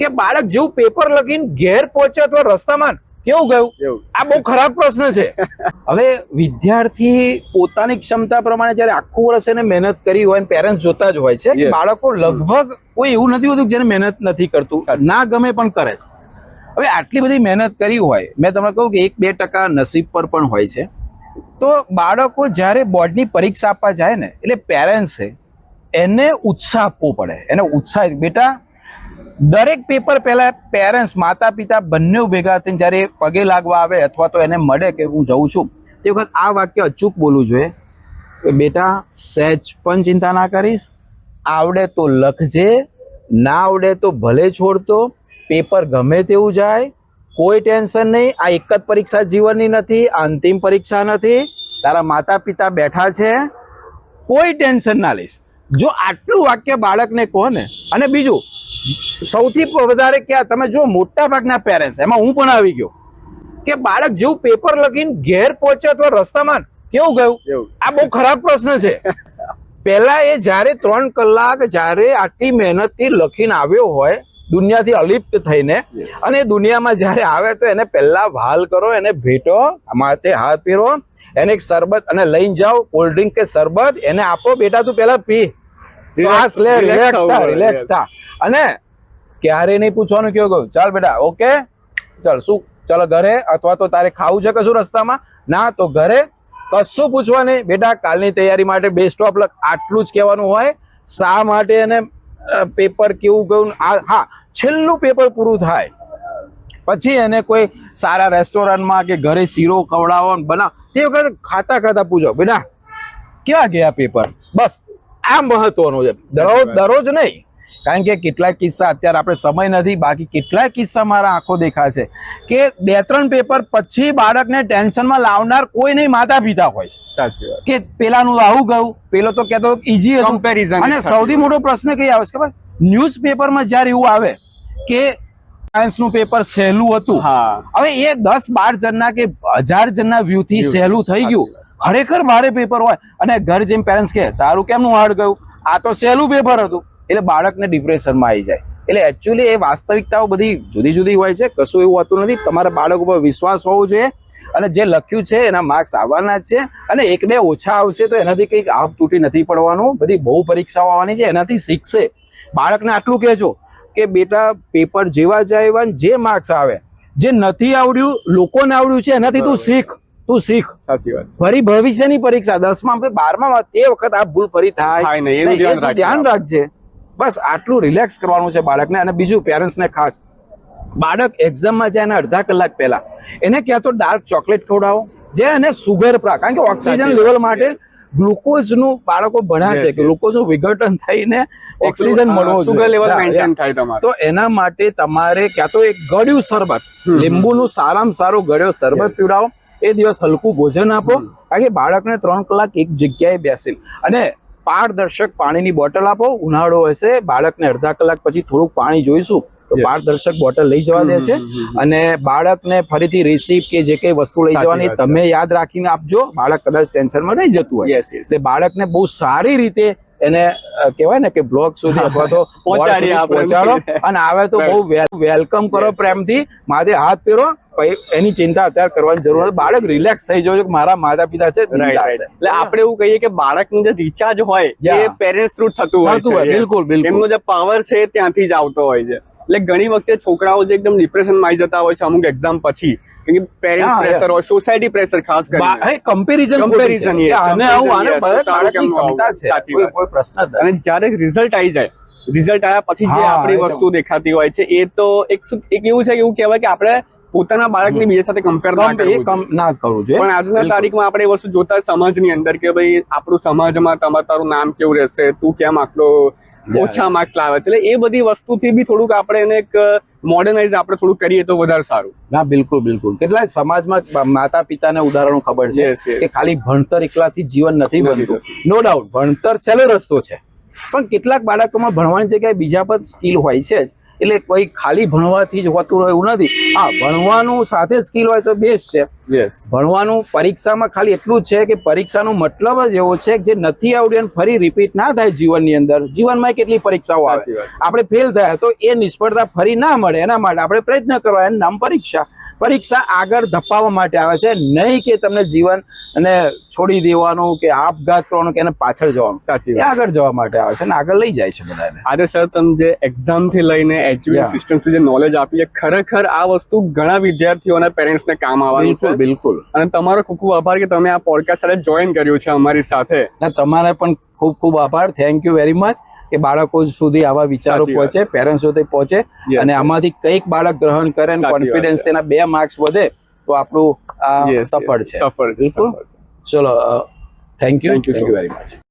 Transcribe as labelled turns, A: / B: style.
A: કે બાળક જેવું પેપર લખીને ઘેર પહોંચે અથવા રસ્તામાં કેવું ગયું? આ બહુ ખરાબ પ્રશ્ન છે. હવે વિદ્યાર્થી પોતાની ક્ષમતા પ્રમાણે જ્યારે આખું વર્ષ એને મહેનત કરી હોય પેરેન્ટ્સ જોતા જ હોય છે કે બાળકો લગભગ કોઈ એવું નથી હોતું જેને મહેનત નથી કરતું. ના ગમે પણ કરે છે. હવે આટલી બધી મહેનત કરી હોય મેં તમને કહું કે એક બે ટકા નસીબ પર પણ હોય છે. તો બાળકો જ્યારે બોર્ડની પરીક્ષા આપવા જાય ને એટલે પેરેન્ટ્સે એને ઉત્સાહ આપવો પડે. એને ઉત્સાહ બેટા દરેક પેપર પહેલા પેરેન્ટ્સ માતા પિતા બંને ભેગા થઈને જ્યારે પગે લાગવા આવે અથવા તો એને મળે કે હું જઉં છું, તે વખત આ વાક્ય અચૂક બોલવું જોઈએ કે, બેટા, સહેજ પણ ચિંતા ના કરીશ. આવડે તો લખજે, ના આવડે તો ભલે છોડતો. પેપર ગમે તેવું જાય. કોઈ ટેન્શન નહીં. આ એક જ પરીક્ષા જીવનની નથી અંતિમ પરીક્ષા નથી. તારા માતા પિતા બેઠા છે. કોઈ ટેન્શન ના લઈશ. જો આટલું વાક્ય બાળકને કહો ને, અને બીજું સૌથી વધારે ક્યાં? તમે જો મોટા ભાગના પેરેન્ટ્સ એમાં હું પણ આવી ગયો. કે બાળક જેવું પેપર લખીને ઘેર પહોંચે અથવા રસ્તામાં કેવું ગયું? આ બહુ ખરાબ પ્રશ્ન છે. પહેલા એ જ્યારે ત્રણ કલાક જ્યારે આટલી મહેનતથી લખીને આવ્યો હોય દુનિયાથી અલિપ્ત થઈને અને દુનિયામાં જ્યારે આવે તો એને પહેલા વાલ કરો એને ભેટો માથે હાથ ફેરવો એને એક શરબત અને લઈને જાઓ કોલ્ડ ડ્રિંક કે શરબત એને આપો બેટા તું પહેલા પી. શ્વાસ લે રિલેક્સ થા રિલેક્સ થા અને ક્યારે નહીં પૂછવાનું કેવું ગયું ચાલ બેટા ઓકે ચાલ શું? ચાલો ઘરે? અથવા તો તારે ખાવું છે કશું રસ્તામાં? ના તો ઘરે કશું પૂછવા નહીં. બેટા કાલની તૈયારી માટે બેસ્ટ ઓફ લક આટલું જ કહેવાનું હોય. શા માટે એને પેપર કેવું ગયું આ હા છેલ્લું પેપર પૂરું થાય. પછી એને કોઈ સારા રેસ્ટોરન્ટમાં કે ઘરે શીરો ખવડાવો બનાવ તે વખતે ખાતા ખાતા પૂછો. બેટા ક્યાં ગયા પેપર બસ આ મહત્વનું છે. દરરોજ દરરોજ નહીં. કારણ કે કેટલાક કિસ્સા અત્યારે આપણે સમય નથી બાકી કેટલાક કિસ્સા મારા આંખો દેખા છે કે બે ત્રણ પેપર પછી બાળકને ટેન્શનમાં લાવનાર કોઈ નહીં માતા પિતા હોય છે.
B: સાચી વાત.
A: કે પેલાનું આવું ગયું પેલો તો કહેતો ઈઝી
B: કમ્પેરિઝન
A: અને સૌથી મોટો પ્રશ્ન કઈ આવે છે ખબર? ન્યૂઝ પેપરમાં જ્યારે એવું આવે કે સાયન્સનું પેપર સહેલું હતું.
B: હા.
A: હવે એ દસ બાર જણના કે હજાર જણના
B: વ્યૂથી
A: સહેલું થઈ ગયું. ખરેખર ભારે પેપર હોય અને ઘર જેમ પેરેન્ટ્સ કહે તારું કેમનું હાર્ડ ગયું? આ તો સહેલું પેપર હતું. એટલે બાળકને ડિપ્રેશનમાં આવી જાય. એટલે એકચ્યુઅલી એ વાસ્તવિકતાઓ બધી જુદી જુદી હોય છે. કશું એવું હોતું નથી. તમારા બાળક ઉપર વિશ્વાસ હોવો જોઈએ. અને જે લખ્યું છે એના માર્ક્સ આવવાના જ છે. અને એક બે ઓછા આવશે તો એનાથી કંઈક આપ તૂટી નથી પડવાનું. બધી બહુ પરીક્ષાઓ આવવાની છે. એનાથી શીખશે. બાળકને આટલું કહેજો કે બેટા પેપર જેવા જાય જે માર્ક્સ આવે. જે નથી આવડ્યું લોકોને આવડ્યું છે એનાથી તું શીખ. તું શીખ.
B: સાચી વાત.
A: ફરી ભવિષ્યની પરીક્ષા. દસમા બારમા તે વખત આ ભૂલ ફરી થાય.
B: ધ્યાન રાખજો.
A: બસ આટલું રિલેક્સ કરવાનું છે બાળકને અને બીજું પેરેન્ટ્સને ખાસ. બાળક એક્ઝામમાં જાય એના અડધા કલાક પહેલા. એને ક્યાં તો ડાર્ક ચોકલેટ ખવડાવો જે એને સુગર પ્રા કારણ કે ઓક્સિજન લેવલ માટે ગ્લુકોઝનું બાળકો ભણ્યા છે કે ગ્લુકોઝનું વિઘટન થઈને ઓક્સિજન મળવો
B: સુગર લેવલ મેન્ટેન થાય તમારે.
A: તો એના માટે તમારે ક્યાં તો એક ગળ્યું શરબત. લીંબુનું સારામાં સારું ગળ્યો શરબત પીવડાવો. એ દિવસ હલકું ભોજન આપો. કારણ કે બાળકને ત્રણ કલાક એક જગ્યાએ બેસે અને પારદર્શક પાણીની બોટલ આપો. ઉનાળો હશે બાળકને અડધા કલાક પછી થોડુંક પાણી જોઈશું તો પારદર્શક બોટલ લઈ જવા દે છે. અને બાળકને ફરીથી રિસીપ્ટ કે જે કઈ વસ્તુ લઈ જવાની તમે યાદ રાખીને આપજો. બાળક કદાચ ટેન્શનમાં રહી જતું હોય. એટલે બાળકને બહુ સારી રીતે એને કહેવાય ને કે બ્લોક સુધી અથવા તો. પહોંચાડો અને આવે તો બહુ વેલકમ કરો પ્રેમથી. માથે હાથ પછી એની ચિંતા અત્યારે કરવાની જરૂર નથી બાળક રિલેક્સ થઈ જવું કે મારા માતા પિતા છે.
B: એટલે આપણે એવું કહીએ કે બાળકનું જે રિચાર્જ હોય એ પેરેન્ટ્સ થ્રુ થતું હોય.
A: બિલકુલ, બિલકુલ.
B: એમનો જે પાવર છે ત્યાંથી જ આવતો હોય છે એટલે ઘણી વખતે છોકરાઓ જે એકદમ ડિપ્રેશનમાં આવી જતા હોય છે અમુક એક્ઝામ પછી કે પ્રેશર હોય સોસાયટી પ્રેશર ખાસ કરીને
A: એ comparison
B: Comparison,
A: ખોટી છે.
B: yes.
A: કે આને આવું આને
B: Comparison, yes.
A: બધા
B: તો તારું
A: બાળકની ક્ષમતા છે કોઈ પ્રશ્ન
B: અને જ્યારે રિઝલ્ટ આવી જાય રિઝલ્ટ આવ્યા પછી જે આપણી વસ્તુ દેખાતી હોય છે એ તો એક એક એવું છે એવું કહેવાય કે આપણે પોતાના બાળકને બીજા સાથે કમ્પેર ના કરવું
A: ના કરવું જોઈએ.
B: પણ આજના તારીખમાં આપણે એ વસ્તુ જોતા સમાજની અંદર કે ભાઈ આપણું સમાજમાં તમારું તારું નામ કેવું રહેશે તું કેમ આટલો ઓછા માર્ક્સ લાવે છે? એટલે એ બધી વસ્તુથી બી થોડુંક આપણે એને એક મોડર્નાઇઝ આપણે થોડુંક કરીએ તો વધારે સારું.
A: ના બિલકુલ બિલકુલ. કેટલાય સમાજમાં માતા પિતાને ઉદાહરણો ખબર છે. કે ખાલી ભણતર એકલાથી જીવન નથી
B: નથી
A: બનતું. નો ડાઉટ ભણતર સહેલો રસ્તો છે. પણ કેટલાક બાળકોમાં ભણવાની જગ્યાએ બીજા પણ સ્કિલ હોય છે જ. એટલે કોઈ ખાલી ભણવાથી જ હોતું એવું નથી. હા ભણવાનું સાથે સ્કિલ હોય તો બેસ્ટ છે. ભણવાનું પરીક્ષામાં ખાલી એટલું જ છે કે પરીક્ષાનો મતલબ જ એવો છે કે જે નથી આવડ્યું ફરી રિપીટ ના થાય જીવનની અંદર. જીવનમાં કેટલી પરીક્ષાઓ આવે? આપણે ફેલ થયા તો એ નિષ્ફળતા ફરી ના મળે. એના માટે આપણે પ્રયત્ન કરવા એનું નામ પરીક્ષા. પરીક્ષા આગળ ધપાવવા માટે આવે છે. નહીં કે તમને જીવન અને છોડી દેવાનું કે આપઘાત કરવાનું કે એને પાછળ જવાનું.
B: સાચી
A: આગળ જવા માટે આવે છે અને આગળ લઈ જાય છે બધાને.
B: આજે સર તમે જે એક્ઝામથી લઈને એજ્યુકેશન સિસ્ટમથી જે નોલેજ આપી છે ખરેખર આ વસ્તુ ઘણા વિદ્યાર્થીઓના પેરેન્ટ્સને કામ આવવાનું છે.
A: બિલકુલ.
B: અને તમારો ખૂબ ખૂબ આભાર કે તમે આ પોડકાસ્ટ સાથે જોઈન કર્યું છે અમારી સાથે.
A: તમારે પણ ખૂબ ખૂબ આભાર. થેન્ક યુ વેરી મચ કે બાળકો સુધી આવા વિચારો પહોંચે પેરેન્ટ્સ સુધી પહોંચે અને આમાંથી કંઈક બાળક ગ્રહણ કરે અને કોન્ફિડન્સ તેના બે માર્ક્સ વધે તો આપણું. સફળ છે.
B: સફળ
A: બિલકુલ. ચલો thank you thank you very much